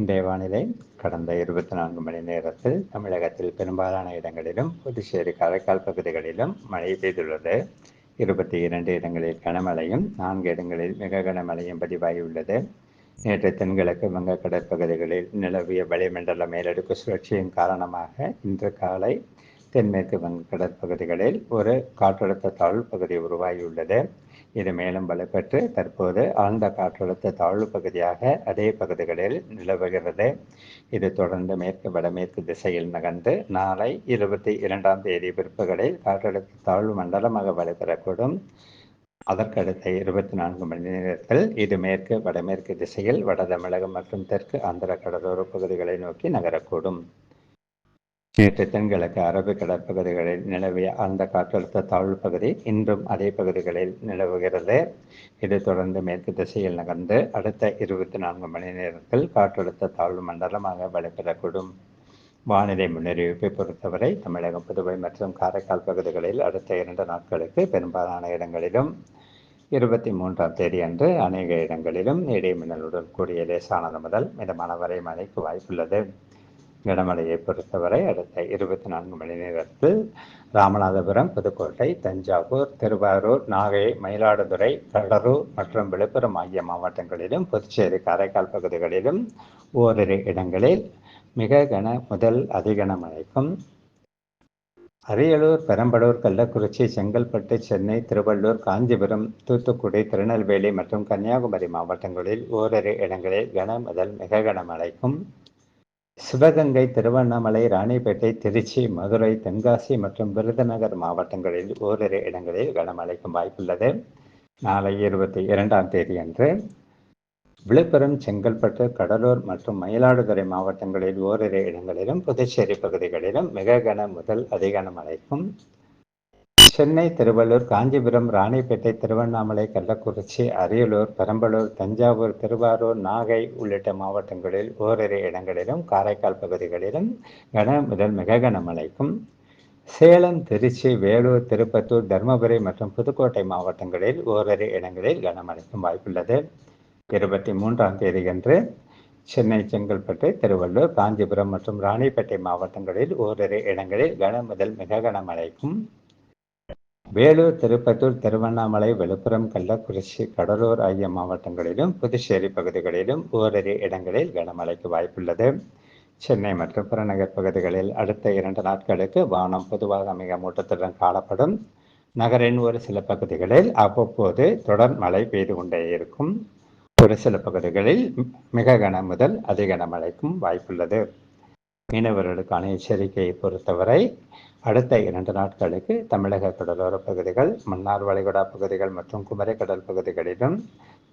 இன்றைய வானிலை கடந்த இருபத்தி நான்கு மணி நேரத்தில் தமிழகத்தில் பெரும்பாலான இடங்களிலும் புதுச்சேரி காரைக்கால் பகுதிகளிலும் மழை பெய்துள்ளது. இருபத்தி இரண்டு இடங்களில் கனமழையும் நான்கு இடங்களில் மிக கனமழையும் பதிவாகியுள்ளது. நேற்று தென்கிழக்கு வங்க கடற்பகுதிகளில் நிலவிய வளிமண்டல மேலடுக்கு சுழற்சியின் காரணமாக இன்று காலை தென்மேற்கு வங்க கடற்பகுதிகளில் ஒரு காற்றழுத்த தாழ்வு பகுதி உருவாகியுள்ளது. இது மேலும் வலுப்பெற்று தற்போது ஆழ்ந்த காற்றழுத்த தாழ்வு பகுதியாக அதே பகுதிகளில் நிலவுகிறது. இது தொடர்ந்து மேற்கு வடமேற்கு திசையில் நகர்ந்து நாளை இருபத்தி இரண்டாம் தேதி பிற்பகலில் காற்றழுத்த தாழ்வு மண்டலமாக வலுப்பெறக்கூடும். அதற்கடுத்த இருபத்தி நான்கு மணி நேரத்தில் இது மேற்கு வடமேற்கு திசையில் வட தமிழகம் மற்றும் தெற்கு ஆந்திர கடலோர பகுதிகளை நோக்கி நகரக்கூடும். நேற்று தென்கிழக்கு அரபு கடற்பகுதிகளில் நிலவிய அந்த காற்றழுத்த தாழ்வு பகுதி இன்றும் அதே பகுதிகளில் நிலவுகிறது. இது தொடர்ந்து மேற்கு திசையில் நகர்ந்து அடுத்த இருபத்தி நான்கு மணி நேரத்தில் காற்றழுத்த தாழ்வு மண்டலமாக வலுப்பெறக்கூடும். வானிலை முன்னறிவிப்பை பொறுத்தவரை தமிழகம் புதுவை மற்றும் காரைக்கால் பகுதிகளில் அடுத்த இரண்டு நாட்களுக்கு பெரும்பாலான இடங்களிலும் இருபத்தி மூன்றாம் தேதி அன்று அநேக இடங்களிலும் இடைமின்னலுடன் கூடிய லேசானது முதல் மிதமான வரை மழைக்கு வாய்ப்புள்ளது. கனமழையை பொறுத்தவரை அடுத்த இருபத்தி நான்கு மணி நேரத்தில் ராமநாதபுரம் புதுக்கோட்டை தஞ்சாவூர் திருவாரூர் நாகை மயிலாடுதுறை கடலூர் மற்றும் விழுப்புரம் ஆகிய மாவட்டங்களிலும் புதுச்சேரி காரைக்கால் பகுதிகளிலும் ஓரிரு இடங்களில் மிக கன முதல் அதிகன மழைக்கும். அரியலூர் பெரம்பலூர் கள்ளக்குறிச்சி செங்கல்பட்டு சென்னை திருவள்ளூர் காஞ்சிபுரம் தூத்துக்குடி திருநெல்வேலி மற்றும் கன்னியாகுமரி மாவட்டங்களில் ஓரிரு இடங்களில் கன முதல் மிக கனமழைக்கும் சிவகங்கை திருவண்ணாமலை ராணிப்பேட்டை திருச்சி மதுரை தென்காசி மற்றும் விருதுநகர் மாவட்டங்களில் ஓரிரு இடங்களில் கனமழைக்கும் வாய்ப்புள்ளது. நாளை இருபத்தி இரண்டாம் தேதி அன்று விழுப்புரம் செங்கல்பட்டு கடலூர் மற்றும் மயிலாடுதுறை மாவட்டங்களில் ஓரிரு இடங்களிலும் புதுச்சேரி பகுதிகளிலும் மிக கன முதல் அதிகன மழைக்கும் சென்னை திருவள்ளூர் காஞ்சிபுரம் ராணிப்பேட்டை திருவண்ணாமலை கள்ளக்குறிச்சி அரியலூர் பெரம்பலூர் தஞ்சாவூர் திருவாரூர் நாகை உள்ளிட்ட மாவட்டங்களில் ஓரிரு இடங்களிலும் காரைக்கால் பகுதிகளிலும் கன முதல் மிக கனமழைக்கும். சேலம் திருச்சி வேலூர் திருப்பத்தூர் தருமபுரி மற்றும் புதுக்கோட்டை மாவட்டங்களில் ஓரிரு இடங்களில் கனமழைக்கும் வாய்ப்புள்ளது. இருபத்தி மூன்றாம் தேதியன்று சென்னை செங்கல்பட்டு திருவள்ளூர் காஞ்சிபுரம் மற்றும் ராணிப்பேட்டை மாவட்டங்களில் ஓரிரு இடங்களில் கன முதல் மிக கனமழைக்கும். வேலூர் திருப்பத்தூர் திருவண்ணாமலை விழுப்புரம் கள்ளக்குறிச்சி கடலூர் ஆகிய மாவட்டங்களிலும் புதுச்சேரி பகுதிகளிலும் ஓரிரு இடங்களில் கனமழைக்கு வாய்ப்புள்ளது. சென்னை மற்றும் புறநகர் பகுதிகளில் அடுத்த இரண்டு நாட்களுக்கு வானம் பொதுவாக மிக மூட்டத்துடன் காணப்படும். நகரின் ஒரு சில பகுதிகளில் அவ்வப்போது தொடர் மழை பெய்து கொண்டே இருக்கும். ஒரு சில பகுதிகளில் மிக கன முதல் அதிக மழைக்கும் வாய்ப்புள்ளது. மீனவர்களுக்கான எச்சரிக்கையை பொறுத்தவரை அடுத்த இரண்டு நாட்களுக்கு தமிழக கடலோர பகுதிகள் மன்னார் வளைகுடா பகுதிகள் மற்றும் குமரிக்கடல் பகுதிகளிலும்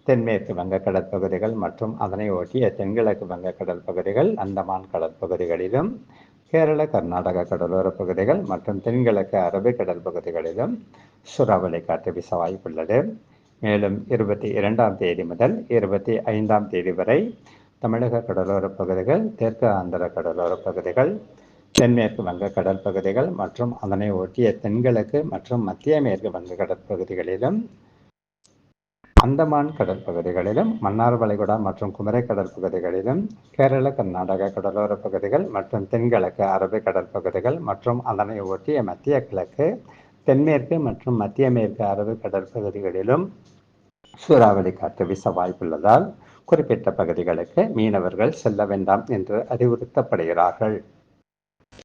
தென்மேற்கு வங்கக்கடல் பகுதிகள் மற்றும் அதனை ஒட்டிய தென்கிழக்கு வங்கக்கடல் பகுதிகள் அந்தமான் கடல் பகுதிகளிலும் கேரள கர்நாடக கடலோர பகுதிகள் மற்றும் தென்கிழக்கு அரபிக்கடல் பகுதிகளிலும் சுறாவளி காற்று வீச வாய்ப்புள்ளது. மேலும் இருபத்தி இரண்டாம் தேதி முதல் இருபத்தி ஐந்தாம் தேதி வரை தமிழக கடலோரப் பகுதிகள் தெற்கு ஆந்திர கடலோர பகுதிகள் தென்மேற்கு வங்க கடல் பகுதிகள் மற்றும் அதனை ஒட்டிய தென்கிழக்கு மற்றும் மத்திய மேற்கு வங்க கடற்பகுதிகளிலும் அந்தமான் கடல் பகுதிகளிலும் மன்னார் வளைகுடா மற்றும் குமரை கடல் பகுதிகளிலும் கேரள கர்நாடக கடலோர பகுதிகள் மற்றும் தென்கிழக்கு அரபு கடல் பகுதிகள் மற்றும் அதனை ஒட்டிய மத்திய கிழக்கு தென்மேற்கு மற்றும் மத்திய மேற்கு அரபு கடற்பகுதிகளிலும் சூறாவளி காற்று வீச வாய்ப்புள்ளதால் குறிப்பிட்ட பகுதிகளுக்கு மீனவர்கள் செல்ல வேண்டாம் என்று அறிவுறுத்தப்படுகிறார்கள்.